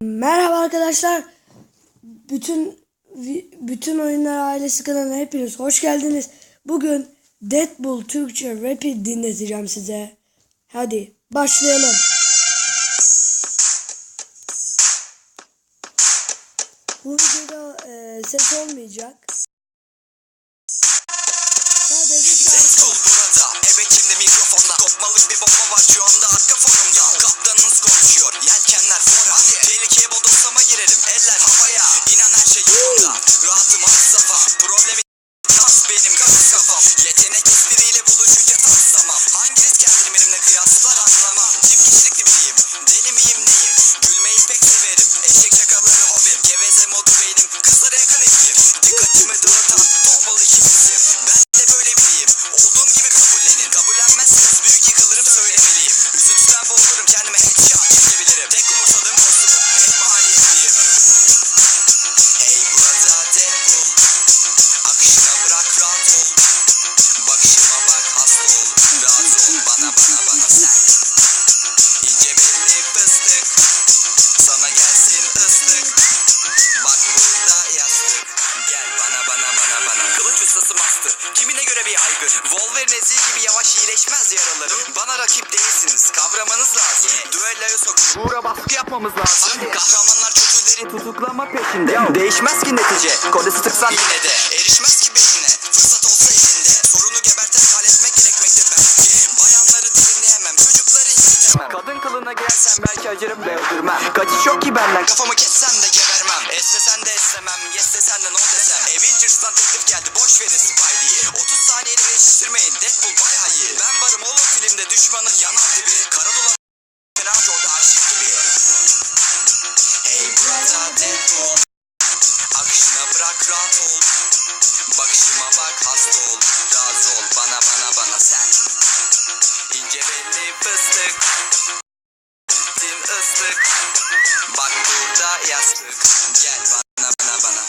Merhaba arkadaşlar. Bütün bütün oyunlar ailesi kanalına hepiniz hoş geldiniz. Bugün Deadpool Türkçe rap'i dinleteceğim size. Hadi başlayalım. Bu videoda e, ses olmayacak. Sadece şarkı. Burada Evet şimdi mikrofonda Kopmalık bir bomba var şu anda arka fonumda Kaptanınız konuşuyor Yelkenler dağıtan ustası master Kimine göre bir aygır. Wolverine ezil gibi yavaş iyileşmez yaralarım. Bana rakip değilsiniz. Kavramanız lazım. Düelloya sokun. Uğra baskı yapmamız lazım. Kahramanlar kötüleri tutuklama peşinde. Değişmez ki netice. Kodesi tıksan yine de. Erişmez ki beynine. Fırsat olsa elinde. Sorunu geberten halletmek gerekmekte bence. Bayanları dinleyemem Çocukları istetemem Kadın kılığına girersen belki acırım ve öldürmem. Kaçış yok ki benden. Kafamı kessem de gebermem Esnesen de esnemem Yes desen de no desem. Avengers'dan teklif geldi. Boş verin Spidey'i. 30 saniyeni geçiştirmeyin Deadpool bayağı iyi. Ben varım oğlum filmde. Düşmanın yanar dibi. Kara dolan Fena orada arşiv gibi. Hey brother Deadpool. Akışına bırak rahat ol. Bakışıma bak hasta ol. Razı ol. Bana bana bana sen. İnce belli fıstık. Din ıslık. Bak yastık Gel bana bana bana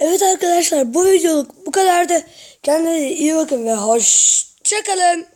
Evet arkadaşlar bu videoluk bu kadardı. Kendinize iyi bakın ve hoşçakalın.